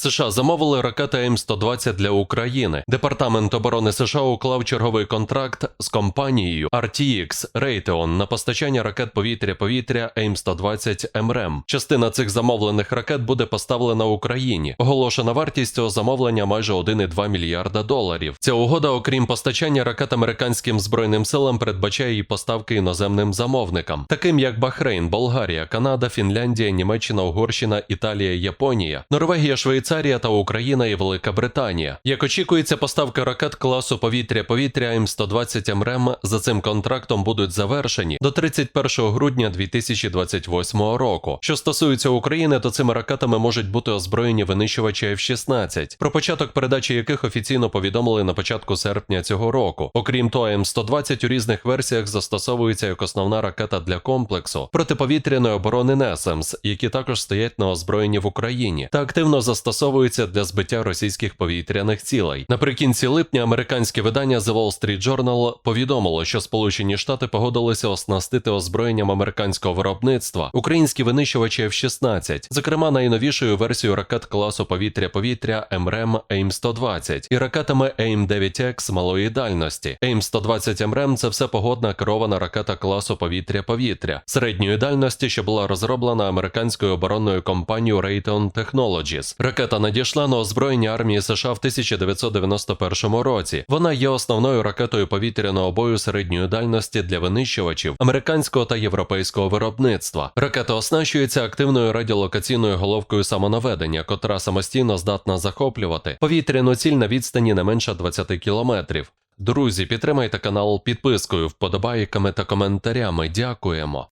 США замовили ракети М120 для України. Департамент оборони США уклав черговий контракт з компанією RTX Raytheon на постачання ракет повітря-повітря М120 МРЕМ. Частина цих замовлених ракет буде поставлена Україні. Оголошена вартість цього замовлення майже 1,2 мільярда доларів. Ця угода, окрім постачання ракет американським збройним силам, передбачає і поставки іноземним замовникам, таким як Бахрейн, Болгарія, Канада, Фінляндія, Німеччина, Угорщина, Італія, Японія, Норвегія, Швейцарія та Україна і Велика Британія. Як очікується, поставки ракет класу повітря-повітря М120 МРЕМ за цим контрактом будуть завершені до 31 грудня 2028 року. Що стосується України, то цими ракетами можуть бути озброєні винищувачі F-16, про початок передачі яких офіційно повідомили на початку серпня цього року. Окрім того, М120 у різних версіях застосовується як основна ракета для комплексу протиповітряної оборони NESEMS, які також стоять на озброєнні в Україні, та активно застосовуються для збиття російських повітряних цілей. Наприкінці липня американське видання The Wall Street Journal повідомило, що Сполучені Штати погодилися оснастити озброєнням американського виробництва українські винищувачі F-16, зокрема найновішою версією ракет класу повітря-повітря МРЕМ AIM-120 і ракетами AIM-9X малої дальності. AIM-120 МРЕМ – це все погодна керована ракета класу повітря-повітря середньої дальності, що була розроблена американською оборонною компанією Raytheon Technologies. Ракета надійшла на озброєння армії США в 1991 році. Вона є основною ракетою повітряного бою середньої дальності для винищувачів американського та європейського виробництва. Ракета оснащується активною радіолокаційною головкою самонаведення, котра самостійно здатна захоплювати повітряну ціль на відстані не менше 20 кілометрів. Друзі, підтримайте канал підпискою, вподобайками та коментарями. Дякуємо.